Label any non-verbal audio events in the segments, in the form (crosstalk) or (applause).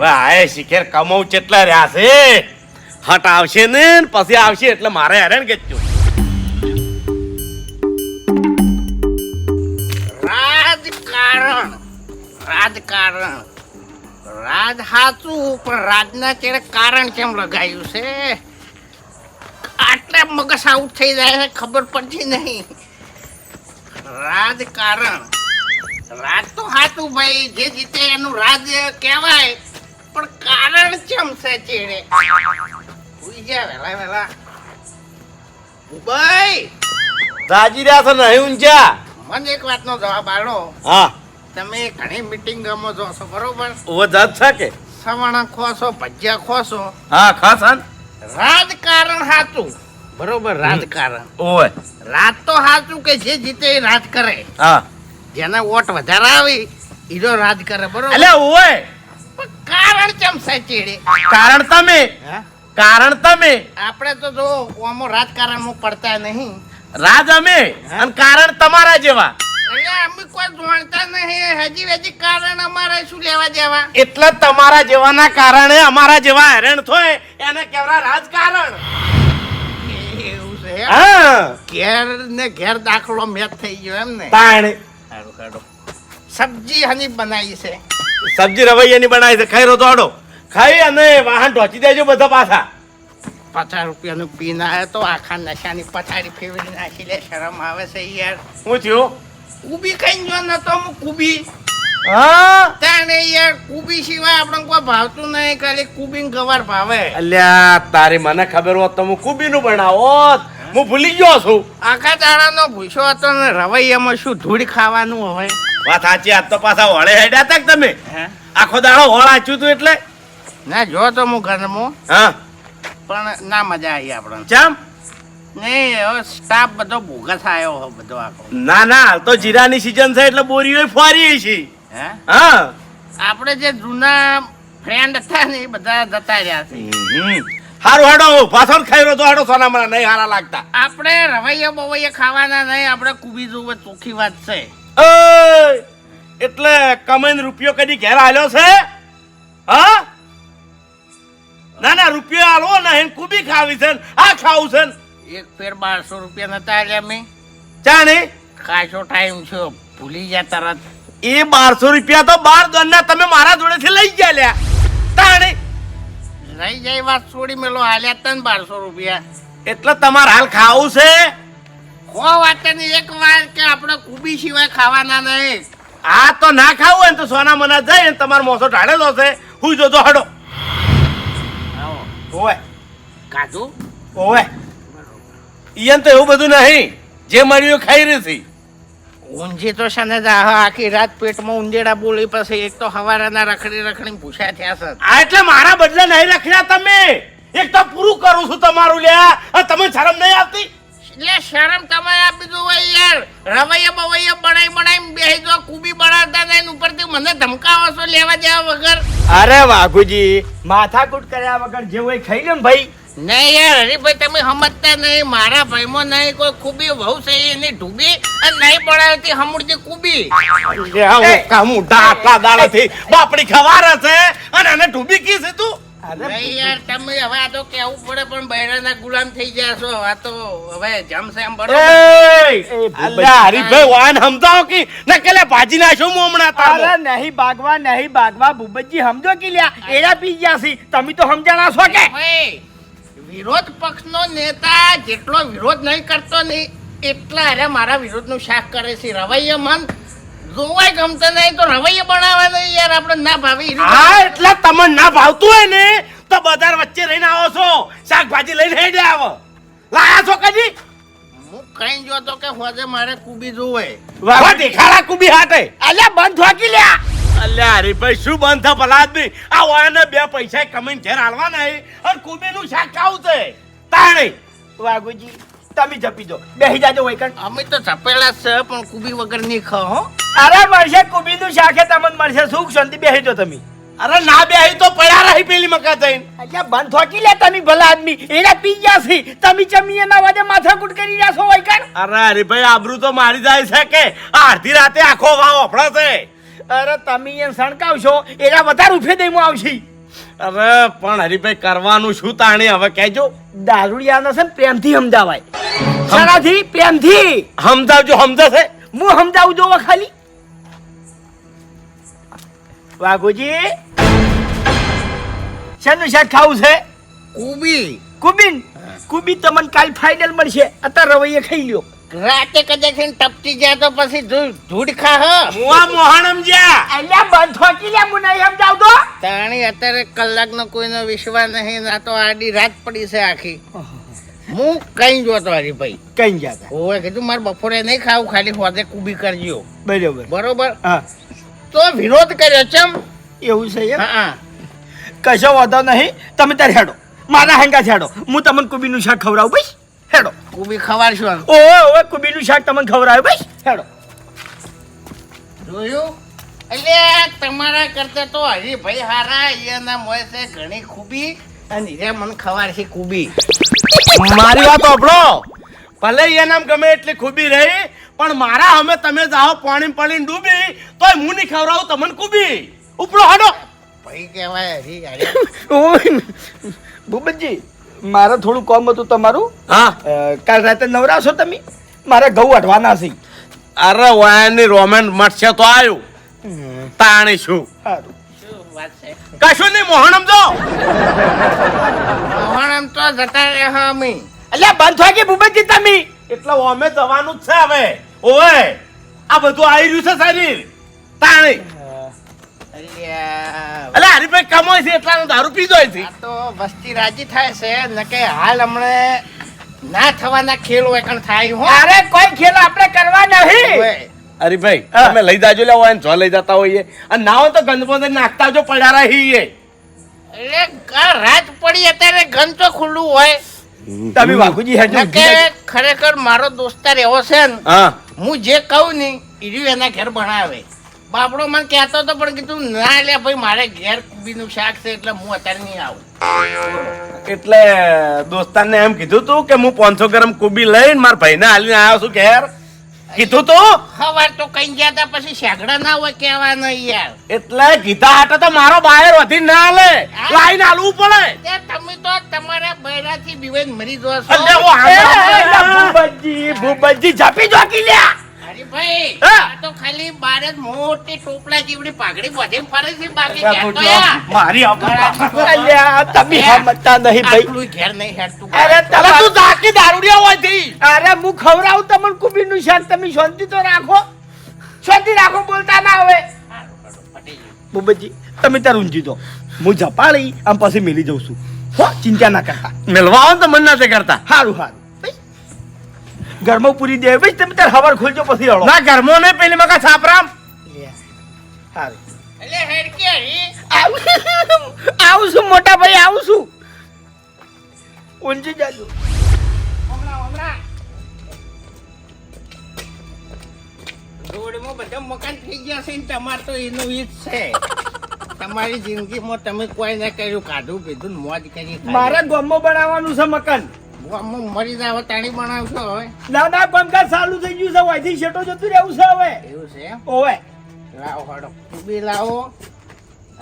હવે આય શિખેર કમાઉ કેટલા રહ્યા છે? હટ આવશે ને પછી આવશે એટલે મારે હેરાન કે રાજકારણ. રાજકારણ. રાજ હાચું, પણ રાજના ચેડે કારણ કેમ લગાયું છે? આટલે મગજ આઉટ થઈ જાય ખબર પડતી નહીં. રાજકારણ. રાજ તો હાચું ભાઈ, જે જીતે એનું રાજ કહેવાય. પણ કારણ કેમ છે ચેડે? ઉઈ જા વેલા વેલા. ભાઈ રાજી રહ્યા છે નહીં ઊંચા મને એક વાતનો જવાબ આલો. હા. તમે ઘણી મિટિંગોમાં જો છો બરોબર? ઓ જાત છે કે? સવાણા ખોસો ભજીયા ખોસો. હા ખાસન રાજકારણ હાચું. બરોબર રાજકારણ. ઓય રાજ તો હાચું કે જે જીતે એ રાજ કરે. હા. જેને વોટ વધારે આવી ઈજો રાજ કરે બરોબર. એટલે ઓય કારણ કેમ સચેડે? કારણ તમે. કારણ તમે. આપણે તો જો ઓમો રાજકારણમાં પડતા નહીં. રાજ અમે અને કારણ તમારા જેવા. અમે કોઈ જાણતા નહીં. હજી હજી કારણ અમારે શું લેવા દેવા? એટલે તમારા જેવાના કારણે અમારા જેવા હેરાન થાય. એને કેવરા રાજકારણ. એવું છે? હા. ઘેર ને ઘેર દાખલો મેચ થઈ ગયો એમ ને તાણે સબ્જી હની બનાવી છે. સબ્જી રવૈયાની બનાવી છે. ખાઈ રહો દોડો ખાઈ અને વાહન ઢોચી દેજો બધા પાછા. પચાસ રૂપિયાનું પીન આવે તો આખા નશાની પથારી ફેરવી નાખી લે. શરમ આવે છે યાર. હું થયું? કુબી ખાઈ જો નતો હું કુબી. હા? તાણે યાર કુબી સિવાય આપણે કોઈ ભાવતું નહીં ખાલી કુબી ને ગવાર ભાવે. અલ્યા તારી મને ખબર હોત તો હું કુબીનું બનાવો હું ભૂલી ગયો છું. આખા દાડાનો ભૂસો હતો ને રવૈયામાં શું ધૂળ ખાવાનું હવે વાત સાચી આજ તો પાછા હોળે હેડ્યા તા તમે? હે? આખો દાડો હોળ આચ્યું તું એટલે? ના જો તો હું ઘરમાં હા. પણ ના મજા આવી આપણને. ચમ? નહીં હવે સ્ટાફ બધો આવ્યો હવે બધો આખો. ના ના હાલ તો જીરાની સિઝન છે એટલે બોરીઓ ફરી છે હે? હા. આપણે જે જૂના ફ્રેન્ડ હતા ને એ બધા જતા રહ્યા છે. હારું હાડો પાછો ખાઈ રહ્યો તો હાડો સોના મને નહીં હારા લાગતા. આપણે રવૈયા બવૈયા ખાવાના નહીં આપણે કુબી જોવે ચોખ્ખી વાત છે! એટલે કમાઈને રૂપિયો કદી ઘેર આલ્યો છે? હા? ના ના રૂપિયો આલો ને એને કુબી ખાવી છે આ ખાવું છે એક ફેર બારસો રૂપિયા નતા આલ્યા મેં. જાણે કાચો ટાઈમ છે ભૂલી ગયા તરત. એ બારસો રૂપિયા તો બાર દોનના તમે મારા જોડેથી લઈ ગયા લ્યા. તાણે લઈ જાય વાત છોડી મેલો હાલ્યા તન બારસો રૂપિયા. એટલે તમારે હાલ ખાવું છે? કો વાતની એક વાર કે આપણે કુબી સિવાય ખાવાના નહીં. આ તો ના ખાવું હોય તો સોના મના જાય ને તમારો મોસો ઢાળેલો છે. હું જોતો હડો. ઓવે. કાધું ઓવે. ઈયન તો એવું બધું નહીં. જે મળ્યું ખાઈ રહી છે. ઊંઝી તો છે ને આખી રાત પેટમાં ઊંધેડા બોલી પછી એક તો હવારાના રખડી રખડી પૂછ્યા થયા છે. આ એટલે મારા બદલે નહીં રખ્યા તમે. એક તો પૂરું કરું છું તમારું લ્યા. તમે શરમ નહીં આવતી? એટલે શરમ તમે આપી દો હોય યાર. રવૈયા બવૈયા બનાવી બનાવી બેહી દો કુબી બનાવતા નહીં ઉપરથી મને ધમકાવો છો લેવા દેવા વગર. અરે વાઘુજી માથાકૂટ કર્યા વગર જે હોય ખાઈ લો ભાઈ. નહીં યાર હરીભાઈ તમે સમજતા નહીં. મારા ભાઈમાં નહીં કોઈ ખૂબી વહુ છે એની ઢૂબી અને નહીં પડાવતી હમુડતી કુબી. કામું ડાટલા દાડાથી બાપડી ખવાર છે અને એને ડૂબી કી છે તું? યાર તમે હવે આ તો કેવું પડે પણ બૈરાના ગુલામ થઈ ગયા આ તો હવે જમશે એમ બરોબર એય! હરીભાઈ વાન સમજાવો કે નકેલે ભાજી નાખ્યો હું હમણાં અરે નહીં બાગવા નહીં બાગવા ભૂપતજી સમજો કે લ્યા એડા પી ગયા છે. તમે તો સમજાણા છો કે? વિરોધ વિરોધ પક્ષનો નેતા જેટલો વિરોધ નહીં કરતો નહીં એટલા અરે મારા વિરોધનું શાક કરે છે. રવૈયા મન જોવાય ગમતો નહીં તો રવૈયા બનાવે નહીં યાર આપણે ના ભાવી. હા એટલે તમને ના ભાવતું હોય ને તો બજાર વચ્ચે રહીને આવો છો. શાકભાજી લઈને હેડે આવો. લાયા છો કદી? હું કઈ જોતો કે હોજે મારે કુબી જોવે. વાહ દેખાડા કુબી હાટે. અલ્યા બંધ થોકી લ્યા. અલ્યા હરીભાઈ શું બંધ થા ભલા આદમી આ વાયને બે પૈસા કમાઈને ઘેર હાલવા નહીં અને કુબીનું શાક ખાવું છે. તાણી. વાઘુજી તમે જપી દો. બેહી જાજો વૈકણ. અમે તો સપેલા છે પણ કુબી વગર નહીં ખ હો. અરે મળશે કુબીનું શાખે તમને મળશે. સુખ શાંતિ બેહી જો તમે. અરે ના બેહી તો પડ્યા રહી પેલી મકા થઈને. અલ્યા બંધ થોકી લે તમે ભલા આદમી. એરા પી ગયા છે. તમે ચમી એના વાજે માથાકૂટ કરી રહ્યા છો વૈકણ. અરે ભાઈ આબરૂ તો મારી જાય છે કે? અડધી રાતે આખો વાવ અફડા છે. અરે તમે એને સણકાવશો એના વધારે ઉફે દઈ આવશે. અરે પણ હરીભાઈ કરવાનું શું તાણી? હવે કહેજો. દારૂડિયાનો છે ને પ્રેમથી સમજાવાય. શાનાથી પ્રેમથી સમજાવજો સમજાશે હું સમજાવું જોવો ખાલી. વાઘુજી શેનું શાક ખાવું છે? કુબી કુબીન કુબી તમને કાલ ફાઇનલ મળશે. અત્યારે રવૈયે ખાઈ લ્યો. રાતે કદાચ ટપટી જાય તો પછી ધૂળ ખા હ. મુઆ મોહણમ જા અલ્યા બંધ થોકી લે મુને એમ જાવ તો તાણી અત્યારે કલાકનો કોઈનો વિશ્વાસ નહીં ના તો આડી રાત પડી છે આખી. હું કઈ જોતો હરીભાઈ કઈ ગયા ઓય કીધું મારે બપોરે નહીં ખાવું ખાલી હોદે કુબી કરજો. બરોબર. બરોબર? હા. તો વિરોધ કર્યો ચમ એવું છે હા હા. કશો વાંધો નહીં. તમે ત્યારે હેડો. મારા હેંગા હેડો. હું તમને કુબીનું શાક ખવડાવું ભાઈ હેડો. કુબી ખવાડશું ઓ ઓવે કુબીનું શાક તમને ખવડાવ્યું ભાઈ હેડો. જોયું? એટલે તમારા કરતા તો હરીભાઈ હારા એના મોય છે ઘણી ખૂબી. અને રે મને ખવાડશે કુબી. મારી વાત આપણો ભલે એનામ ગમે એટલી ખૂબી રહી પણ મારા અમે તમે જાઓ પાણી પાણી ડૂબી તોય હું નહીં ખવડાવું તમને કુબી. ઉપરો હાડો. ભાઈ કહેવાય હરી (laughs) ઓય ભૂપતજી મારે થોડું કામ હતું તમારું. હા. કાલ રાતે નવરાશો તમે? મારે ઘઉં અઢવાના છે. અરે વાયની રોમેન્ટ મટશે તો આવ્યું તાણી શું સારું. વાત છે? કશું નહીં મોહણમ જો. મોહન આમ તો જતા રહ્યા અમે. અલ્યા બંધ થાય કે ભૂપેજી તમે? એટલે અમે જવાનું જ છે હવે. ઓવે આ બધું આવી રહ્યું છે શરીર. તાણી. અલે એટલે હરીભાઈ કમાય છે એટલાનો દારૂ પીધો છે. તો વસ્તી રાજી થાય છે નકે હાલ હમણે ના થવાના ખેલ હોય કણ થાય હો. અરે કોઈ ખેલ આપણે કરવા નહીં. ઓવે. ભાઈ. તમે લઈ જાજો લે હોય જો લઈ જતા હોઈએ. અને ના હોય તો ગંદબંધ નાખતા જો પડ્યા રહીએ એટલે રાત પડી અત્યારે ગંદ તો ખુલ્લું હોય. તમે વાઘુજી કે ખરેખર મારો દોસ્તાર એવો છે ને હા. હું જે કહું ને ઈર્યું એના ઘેર ભણાવે. બાપડો મને કહેતો હતો પણ કીધું ના લે ભાઈ મારે ઘેર બીનું શાક છે એટલે હું અત્યારે નહીં આવું. એટલે દોસ્તારને એમ કીધું તું કે હું પાંચસો ગ્રામ કુબી લઈને મારા ભાઈને હાલીને આવ્યો છું ઘેર. કીધું તો? ખબર તો કઈ ગયા તા પછી શેગડા ના હોય કેવા નહીં યાર. એટલે કીધા હાટે તો મારો બાયર વધી ના હાલે લાઈન હાલવું પડે. તમે તો તમારા બૈરાથી બિવેન મરી જો છો ભૂપતજી ભૂપતજી ઝાપી જોકી લ્યા. ભાઈ આ તો ખાલી બાર જ મોટી ટોપલા જેવડી પાઘડી બધે ફરે છે બાકી ઘેર તો યા. મારી અબળા. અલ્યા તમે સમજતા નહીં ભાઈ. આટલું ઘેર નહીં હેડતું અરે અરે તમાર- તું ઝાંકી દારૂડિયા હોયથી અરે હું ખવડાવું તમને કુબીનું શાક તમે શાંતિ તો રાખો. શાંતિ રાખો બોલતા ના હવે બુબજી. તમે ત્યાં ઊંઘી દો. હું ઝપાડી આમ પછી મેલી જઉં છું. હો ચિંતા ના કરતા. મેલવા આવો ને તો મન નથી કરતા. સારું સારું ઘરમાં પૂરી દે. ભાઈ તમે તાર હવાર ખોલજો પછી હળો. ના ઘરમો ને પેલી મકા છાપરામ. સારું એટલે હેડ કે હરી? આવું આવું છું મોટા ભાઈ આવું છું. ઊંઘી જાજો. હમણાં, હમણાં. રોડમાં બધા મકાન થઈ ગયા છે ને તમારે તો એનું ઈ જ છે. તમારી જિંદગીમાં તમે કોઈ ના કર્યું કાઢું પીધું મોજ કરી મારે ગોમો બનાવવાનું છે મકાન. મરી જાવ તાણી બનાવશો હવે. ના ના કામકાજ ચાલુ થઈ ગયું છે વાયથી શેટો જતું રહેવું છે હવે. એવું છે? ઓવે. લાવો હડો. કુબી લાવો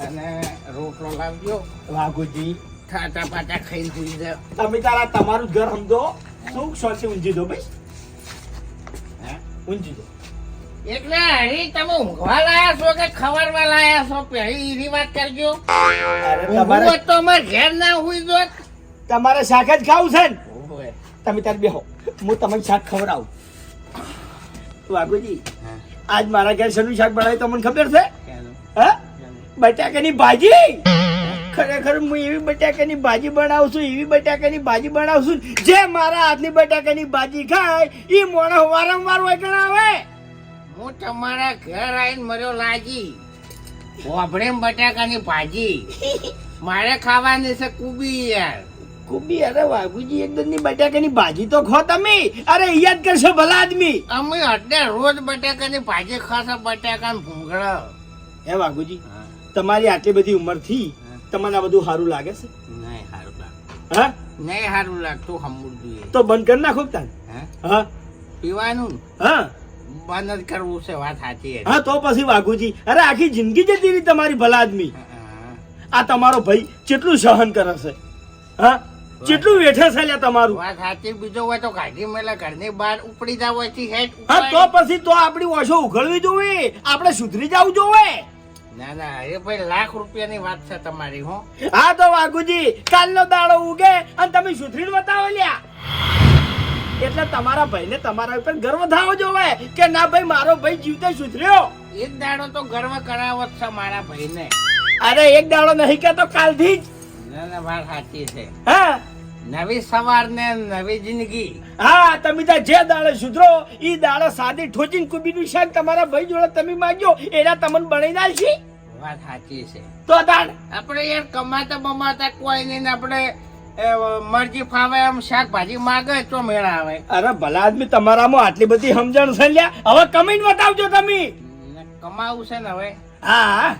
અને રોટલો લાવજો. વાઘુજી ઠાટા પાટા ખાઈ સુઈ તમે તારા તમારું જ ઘર સમજો. શું શોખથી ઊંઘી દો ભાઈ? હે? ઊંઘી દો એટલે અહીં તમે ઊંઘવા લાયા છો કે ખવારવા લાયા છો? પહેલી એની વાત કરજો. તમારે તો અમારે ઘેર ના હુઈ જોત. તમારે શાક જ ખાવું છે ને. તમે તાર બેહો. હું તમને શાક ખવડાવું. વાઘુજી આજ મારા ઘેર શેનું શાક બનાવ્યું તમને ખબર છે? હા? બટાકાની ભાજી? ખરેખર હું એવી બટાકાની ભાજી બનાવું છું એવી બટાકાની ભાજી બનાવું છું જે મારા હાથની બટાકાની ભાજી ખાય એ મોણસ વારંવાર વૈકણ આવે. હું તમારા ઘર આવીને મર્યો લાજી વાભડે બટાકાની ભાજી. મારે ખાવાની છે કુબી યાર. કુબી અરે વાઘુજી એકદમની બટાકાની ભાજી તો ખો તમે. અરે યાદ કરશો ભલા આદમી. અમે અત્યારે રોજ બટાકાની ભાજી ખાશો બટાકા ભૂંગળા. હે વાઘુજી તમારી આટલી બધી ઉંમરથી તમને આ બધું સારું લાગે છે? નહીં સારું લાગે. હા? નહીં સારું લાગતું હમુર જોઈએ. તો બંધ કરી નાખો તાન. હા? પીવાનું? હા. બંધ કરવું છે વાત સાચી હા તો પછી વાઘુજી અરે આખી જિંદગી જતી રહી તમારી ભલા આદમી. આ તમારો ભાઈ કેટલું સહન કરે છે? હા? કેટલું વેઠે છે તમારું. વાત સાચી બીજો હોય તો ગાડી મેલા ઘરની બહાર ઉપડી જાવ હોય હેડ હા તો પછી તો આપણી ઓછો ઉઘડવી જોવે આપણે સુધરી જવું જોવે ના ના એ ભાઈ લાખ રૂપિયાની વાત છે તમારી હો. હા તો વાઘુજી કાલનો દાડો ઉગે અને તમે સુધરીને બતાવો લ્યા. એટલે તમારા ભાઈને તમારા ઉપર ગર્વ થવો જોવે કે ના ભાઈ મારો ભાઈ જીવતે સુધર્યો. એક દાડો તો ગર્વ કરાવો જ છે મારા ભાઈને. અરે એક દાડો નહીં કે તો કાલથી જ. ના ના વાત સાચી છે. હા. નવી સવાર ને નવી જિંદગી. હા તમે તો જે દાડે સુધરો ઈ દાડે સાદી ઠોચીને કુબીનું શાક તમારા ભાઈ જોડે તમે માંગ્યો એના તમને બનાવી નાખશી વાત સાચી છે. તો તાણ આપણે યાર કમાતા બમાતા કોઈ નહીં ને આપણે મરજી ફાવે એમ શાકભાજી માગે તો મેળા આવે. અરે ભલા આદમી તમારામાં આટલી બધી સમજણ છે લ્યા. હવે કમીને બતાવજો તમે. ને કમાવું છે ને હવે. હા.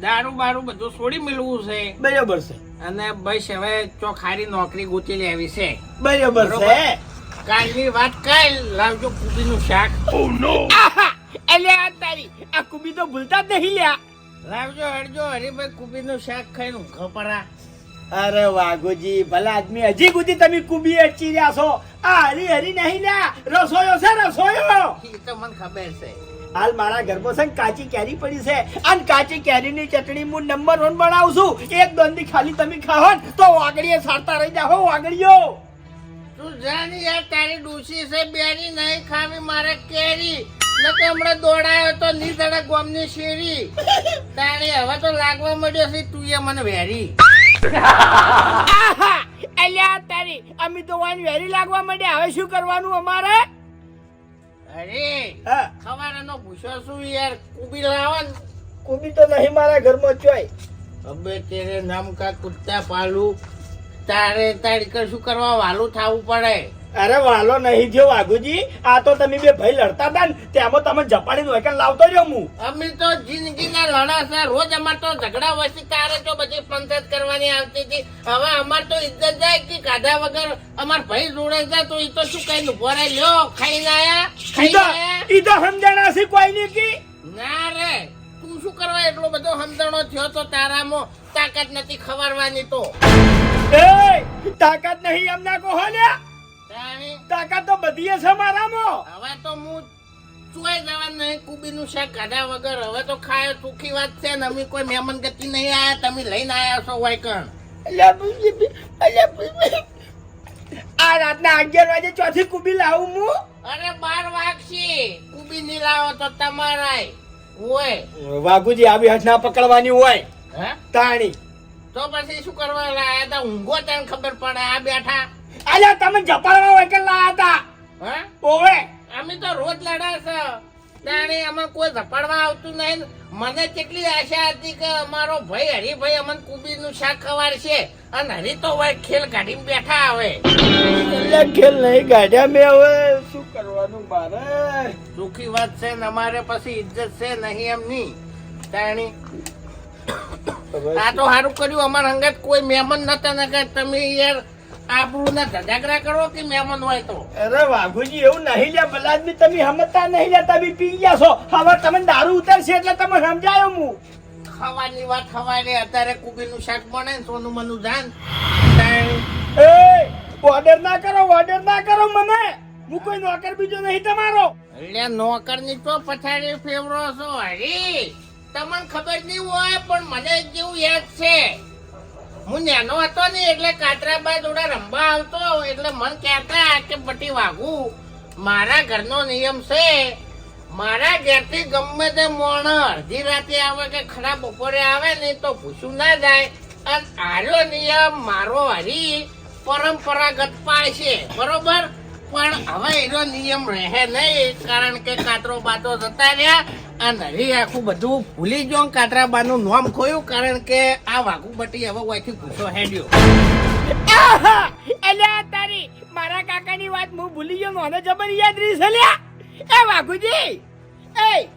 દારૂ બારૂ બધું છોડી મેળવું છે. બરાબર છે. અને બસ હવે ચોખારી નોકરી ગોતી લેવી છે. બરાબર. છે. કાલની વાત કાલ. લાવજો કુબીનું શાક! એટલે આ તારી. આ કુબી તો ભૂલતા જ નહીં લ્યા. લાવજો હરજો હરીભાઈ કુબીનું શાક ખાઈને ઊંઘો પરા. અરે વાઘુજી ભલા આદમી હજી સુધી તમે કુબી અચી રહ્યા છો. આ હરી હરી નહીં લ્યા. રસોયો છે રસોયો. એ તો મને ખબર છે. હાલ મારા ઘરમાં છે કાચી કેરી પડી છે. અને કાચી કેરીની ચટણી હું નંબર વન બનાવું છું. એક દંદી ખાલી તમે ખાઓ તો વાગડીએ સારતા રહી જાઓ વાગડીઓ. તું જાણી યાર તારી ડોસી છે બેરી નહીં ખાવી મારે કેરી. નકે હમણાં દોડાયો તો ની દડા ગોમની શેરી. તારી હવે તો લાગવા મળ્યો છે તું એ મને વેરી. આહા! અલ્યા તારી અમે તો વાન વેરી લાગવા મળ્યા હવે શું કરવાનું અમારે? અરે હા. નો ભૂસો શું યાર? કુબી લાવન કુબી તો નહીં મારા ઘરમાં ચોય. અબે તેરે નામ કા કુત્તા પાલું. તારે તારી કશું શું કરવા વાલું થાવું પડે? અરે વાલો નહીં થયો વાઘુજી. આ તો તમે બે ભાઈ લડતા હતા ને તેમાં તમે જપાડી નો લાવતો રહ્યો હું અમે તો જિંદગીના લડા છે રોજ અમાર તો ઝઘડા વચ્ચે તારે તો બધી પંચાયત કરવાની આવતી હતી. હવે અમાર તો ઇજ્જત જાય કે કાઢા વગર અમાર ભાઈ જોડે જાય તો એ તો શું કઈ ઊભો લ્યો ખાઈ ખાઈને આયા. ઈ તો સમજણા છે કોઈ ની કી? ના રે તું શું કરવા એટલો બધો સમજણો થયો તો તારામાં તાકાત નથી ખવારવાની તો? એ તાકાત નહીં એમના કહો લ્યા. તાકાત તો બધી છે મારામાં. હવે તો હું ચોય જવા નહીં કુબીનું શાક કાઢા વગર. હવે તો ખાય સુખી વાત છે ને અમે કોઈ મહેમાન ગતિ નહીં આયા તમે લઈને આયા છો વાયકણ. અલ્યા બુજી. આ રાતના અગિયાર વાગે ચોથી કુબી લાવું હું? અરે બાર વાગશી. કુબી નહીં લાવો તો તમારાય હોય. વાઘુજી આવી હાથ ના પકડવાની હોય. હે? તાણી. તો પછી શું કરવા લાયા તા ઊંઘો તને ખબર પડે. આ બેઠા. અલ્યા તમે જપાડવા હોય કે લાયા હતા? હે? ઓવે. અમે તો રોજ લડા છે. તાણે આમાં કોઈ ઝપાડવા આવતું નહીં. મને કેટલી આશા હતી કે અમારો ભાઈ હરિભાઈ અમને કુબીનું શાક ખવાડશે અને હરી તો હવે ખેલ કાઢીને બેઠા આવે. ખેલ નહીં કાઢ્યા મેં હવે શું કરવાનું મારે? દુખી વાત છે ને અમારે પછી ઇજ્જત છે નહીં એમ નહીં તાણી આ તો સારું કર્યું. અમારા અંગત કોઈ મહેમાન નતા ને કે તમે યાર આબરૂ ના ધજાગરા કરો કે મહેમાન હોય તો? અરે વાઘુજી એવું નહીં લ્યા બલાદમી તમે સમજતા નહીં લ્યા તમે પી ગયા છો. હવે તમે દારૂ ઉતરશે એટલે તમે સમજાયો હું ખાવાની વાત ખવાય અત્યારે કુબીનું શાક બને ને સોનું મનું જાન. એ ઓર્ડર ના કરો ઓર્ડર ના કરો મને. હું કોઈ નોકર બીજો નહીં તમારો. એટલે નોકરની તો પછાડી ફેવરો છો હરી. તમને ખબર નહીં હોય પણ મને જેવું યાદ છે. હું નાનો હતો ને એટલે કાતરાબા જોડે રમવા આવતો, એટલે મન કહેતા કે બટી વાગુ મારા ઘરનો નિયમ છે, મારા ઘેરથી ગમે તે મોણ અડધી રાતે આવે કે ખરા બપોરે આવે ને તો ભૂસું ના જાય. અને આર્યો નિયમ મારો હરી પરંપરાગત પાય છે. બરોબર? પણ હવે એનો નિયમ રહે નહીં કારણ કે કાતરો બાતો જતા રહ્યા અને હરી આખું બધું ભૂલી ગયો કાતરા કાતરાબાનું નામ ખોયું કારણ કે આ વાઘુબટી હવે ઓયથી ગુસ્સો હેડ્યો. એટલે તારી મારા કાકાની વાત હું ભૂલી ગયો મને જબર યાદ રહી છે લ્યા એ વાઘુજી! એ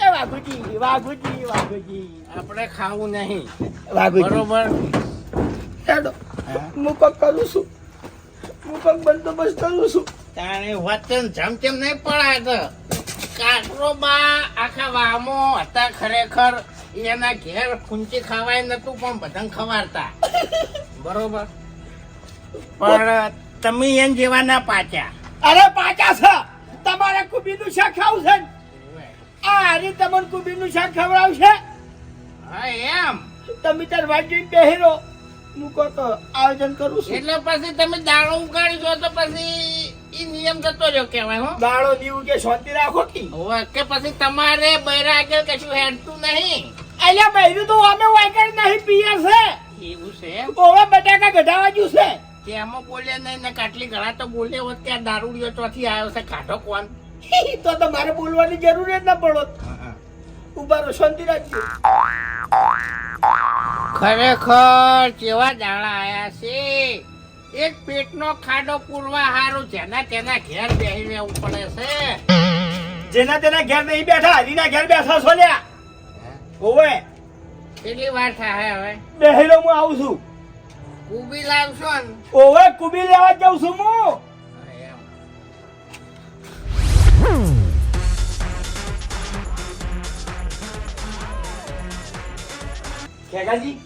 એ વાઘુજી વાઘુજી વાઘુજી. આપણે ખાવું નહીં. વાઘુજી. બરોબર? હેડો. હું કોક કરું છું. હું બંદોબસ્ત કરું છું. તાણે વચન જમચમ નહીં પડાય તો કાકરો બા આખા વામો હતા ખરેખર એના ઘેર ફૂંચી ખવાય નતું પણ બધા ખવારતા. બરોબર? પણ તમે એમ જેવા ના પાચ્યા અરે પાચા છે. તમારે કુબીનું શાક ખાવું છે આ હારી તમને કુબીનું શાક ખવડાવશે? હા એમ. તમે તાર વાટ બેહેરો મૂકો તો આયોજન કરું છું. એટલે પછી તમે દાડો ઉગાડી દો તો પછી ઈ નિયમ જતો રહ્યો કહેવાય હો. દાડો દીવું કે શાંતિ રાખો કી? હવે કે પછી તમારે બૈરા આગળ કશું હેડતું નહીં? અલ્યા બૈરું તો અમે વાયકર નહીં પીએ છે. એવું છે? ઓવે બટાકા ગઢાવા જ્યું છે. તેમાં બોલ્યા નહીં ને કાટલી ઘણા તો બોલે હોત કે આ દારૂડિયો ચોથી આવ્યો છે કાઢો કોણ? તો તો મારે બોલવાની જરૂર જ ના પડો ઊભા રહો શાંતિ રાખજો. ખરેખર કેવા દાણા આયા છે? એક પેટનો ખાડો પૂરવા હારું જેના તેના ઘેર બેહી રહેવું પડે છે. જેના તેના ઘેર નહીં બેઠા હરીના ઘેર બેઠા છો લ્યા. ઓવે. કેટલી વાર થાય હવે? બેહેલો હું આવું છું. કુબી લાવશો ને? ઓવે કુબી લેવા જાઉં છું હું. ખેગાજી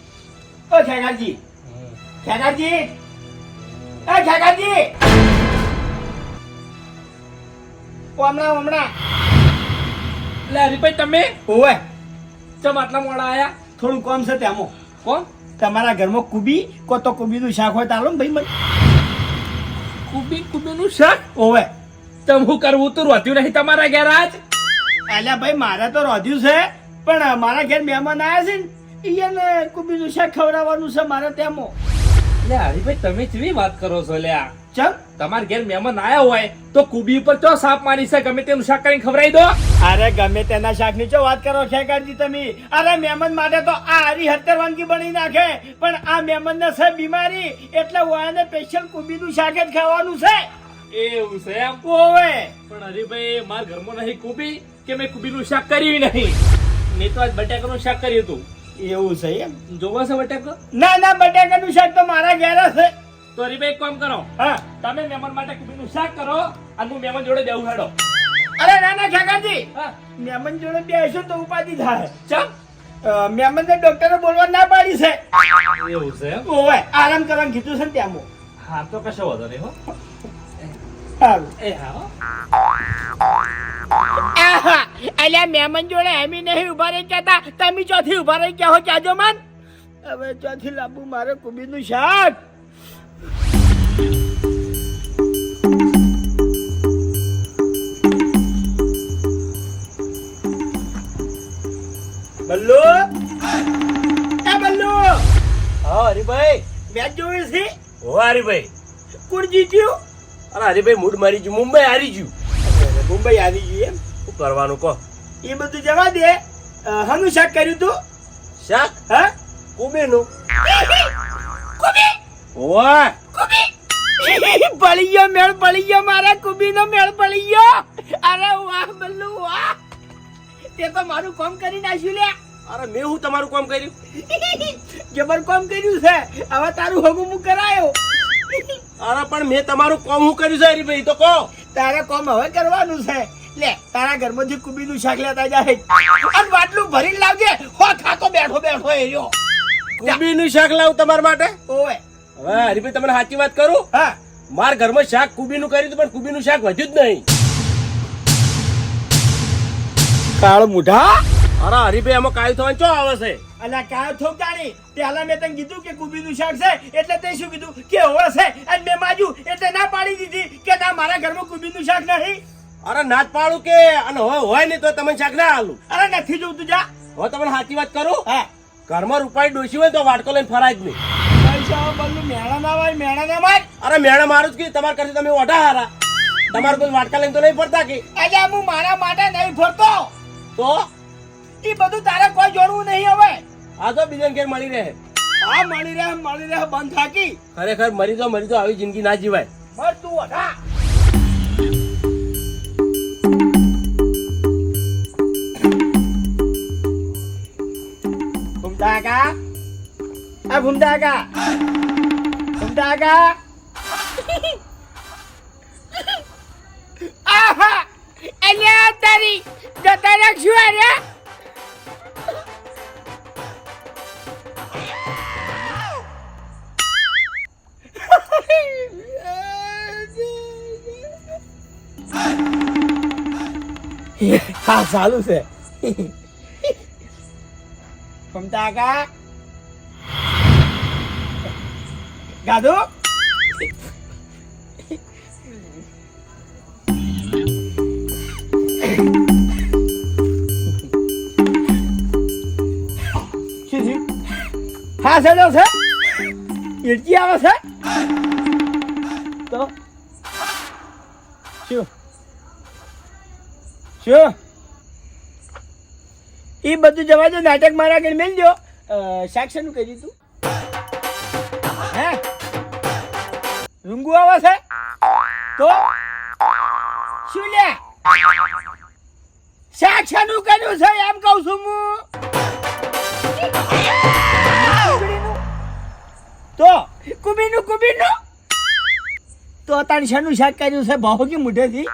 ઓ ખેગાજી ખેગાજી એ ખેગાજી ઓ હમણાં હમણાં એટલે હરીભાઈ તમે? ઓવે. ચમ આટલા મોડા આયા? થોડું કોમ છે તેમાં. કોણ તમારા ઘરમાં કુબી? કો તો કુબીનું શાક હોય તો આલો ને ભાઈ મને. કુબી કુબીનું શાક? ઓવે. તમ હું કરવું? તો રોધ્યું નહીં તમારા ઘેર આજ? અલ્યા ભાઈ મારે તો રોધ્યું છે પણ મારા ઘેર મહેમાન આવ્યા છે ને. એને કુબીનું શાક ખવડાવવાનું છે મારે તેમાં. લે હરીભાઈ તમે કેવી વાત કરો છો લ્યા ચમ? તમાર ઘેર મહેમાન આયા હોય તો કુબી ઉપર ચો સાપ મારી છે? ગમે તેનું શાક કરીને ખવડાવી દો. અરે ગમે તેના શાકની ચો વાત કરો ખેકાજી તમે. અરે મહેમાન માટે તો આ હરી હત્તર વાનગી બની નાખે. પણ આ મહેમાનને છે બીમારી એટલે વાને સ્પેશિયલ કુબીનું શાક જ ખાવાનું છે. એવું છે એમ? હવે. પણ હરીભાઈ મારા ઘરમાં નહીં કુબી કે મેં કુબીનું શાક કર્યું નહીં? મેં તો આજ બટાકાનું શાક કર્યું હતું. એવું છે એમ? જોવો છે બટેકા? ના ના બટેકાનું શાક તો મારા ઘેર છે. તો હરીભાઈ એક કામ કરો. હા. તમે મહેમાન માટે કુબીનું શાક કરો અને હું મહેમાન જોડે બેહું હેડો. અરે ના ના ખેકાજી હા. મહેમાન જોડે બેસો તો ઉપાધિ થાય. ચમ? મહેમાન ને ડોક્ટરે બોલવા ના પાડી છે. એવું છે ઓવે આરામ કરવાનું કીધું છે ને ત્યાં હા તો કશો વાંધો નહીં હો. સારું એ હા. અલ્યા મહેમાન જોડે એમી નહીં ઊભા રહી કહેતા. તમે ચોથી ઊભા રહી કહો ચાજો મન? હવે ચોથી લાંબુ મારે કુબીનું શાક. બલ્લુ? એ બલ્લુ! હા હરીભાઈ. મેચ જોયું છે? હો હરીભાઈ. કોણ જીત્યું અરે હરીભાઈ મૂડ મારી ગયું. મુંબઈ હારી ગયું. મુંબઈ આવી ગઈ એમ? શું કરવાનું કહો? એ બધું જવા દે. હનુ શાક કર્યું તું? શાક? હા? કુબેનું કુબી ઓય! પડી ગયો મેળ પડી ગયો મારા કુબીનો મેળ પડી ગયો અરે વાહ બલ્લુ વાહ. તે તો મારું કામ કરી નાખ્યું લે. અરે મેં હું તમારું કામ કર્યું? (laughs) જબર કામ કર્યું છે. હવે તારું હગું હું કરાયો. અરે પણ મેં તમારું કોમ હું કર્યું છે હરીભાઈ? તો કહો. તારે કોમ હવે કરવાનું છે. લે તારા ઘરમાંથી કુબીનું શાક લેતા જાય અને બાટલું ભરીને લાવજે. હો ખાતો બેઠો બેઠો એ રહ્યો. કુબીનું શાક લાવું તમારા માટે? ઓવે. હવે હરીભાઈ તમને સાચી વાત કરું? હા. મારા ઘરમાં શાક કુબીનું કર્યું પણ કુબીનું શાક વધ્યું જ નહીં. કાળ મુઢા? અરે હરીભાઈ એમાં કાયું થવાનું ચો આવે છે? અલા કાયો થોકતાણી પહેલા મેં તને કીધું કે કુબીનું શાક છે એટલે તે શું કીધું? કે હોવે છે અને મેં માજુ એટલે ના પાડી દીધી કે ના મારા ઘરમાં કુબીનું શાક નહીં અરે નાચ પાડું કે અને હોય હોય નહીં તો તમને શાક ના આલું. અરે નથી જોતું જા. હો તમને સાચી વાત કરું? હા. ઘરમાં રૂપાઈ ડોસી હોય તો વાટકો લઈને ફરાય જ નહીં. પૈસા બલ્લુ મેળા ના હોય મેળા ના માર અરે મેળા મારું જ કે તમારા કરતી તમે ઓઢા હારા. તમારે કોઈ વાટકા લઈને તો નહીં ફરતા કે? આજે હું મારા માટે નહીં ફરતો. તો? એ બધું તારે કોઈ જોડવું નહીં હવે. આ તો બીજા ઘેર મળી રહે. આ મળી રહે મળી રહે બંધ થાકી. ખરેખર મરી તો મરી તો આવી જિંદગી ના જીવાય. મર તું વઢા. ઘૂમતા આ ઘૂમતા કા ઘૂમતા કા આહા અલ્યા તારી જતા રાખશું અરે. હા, સારું છે. કમતા કા ગાધુ? હા સેડો છે ઇડકી આવે છે તો? શું? શું? એ બધું જવા દો, નાટક મારા આગળ મેલ દો. શેનું કહી દીધું. હે? રૂંગુ આવે છે? તો? શું લે? શાક કર્યું છે, એમ કહું છું હું. તો? કુબીનું કુબીનું તો તાણ શાનું શાક કર્યું છે ભાવ કે મુઠેથી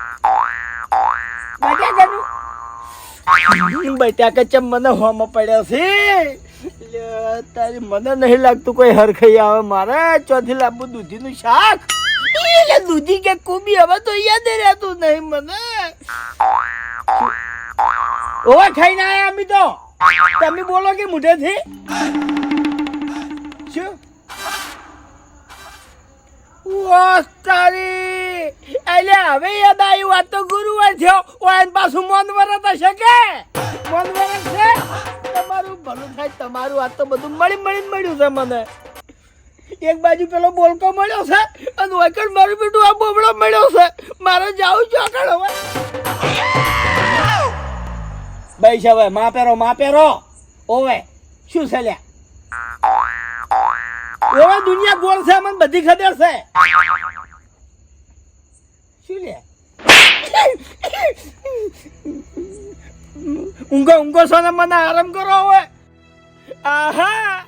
ચમ મને હોમાં પડ્યા છે? તારી મને નહીં લાગતું કોઈ હરખાઈ આવે મારે? ચોથી લાંબુ દૂધીનું શાક? એટલે દૂધી કે કુબી, હવે તો યાદ રહેતું નહીં મને. ઓ ખાઈને આયા અમી તો. તમે બોલો કે મુઢેથી? શું? તારી! એટલે હવે યાદ આવ્યું આ તો ગુરુવાર થયો ઓયન પાછું મોન વરત હશે કે? મોન વરત છે? તમારું ભલું થાય, તમારું આ તો બધું મળી મળીને મળ્યું છે મને. એક બાજુ પેલો બોલકો મળ્યો છે, અને વૈકણ મારું બેટું આ બોબડો મળ્યો છે. મારે જાવું છું આગળ હવે. ભાઈ છે હવે માં પહેરો માં પહેરો ઓવે, શું છે લ્યા? ઓવે દુનિયા ગોળ છે મને બધી ખબર છે. શું લે? ઊંઘો ઊંઘો છો ને મને આરામ કરો હવે. આહા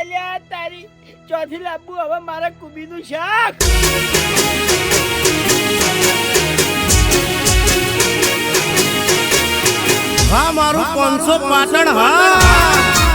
અલ્યા તારી ચોથી લાબુ હવે મારે કુબીનું શાક. હા મારું પાંચસો પાટણ હા.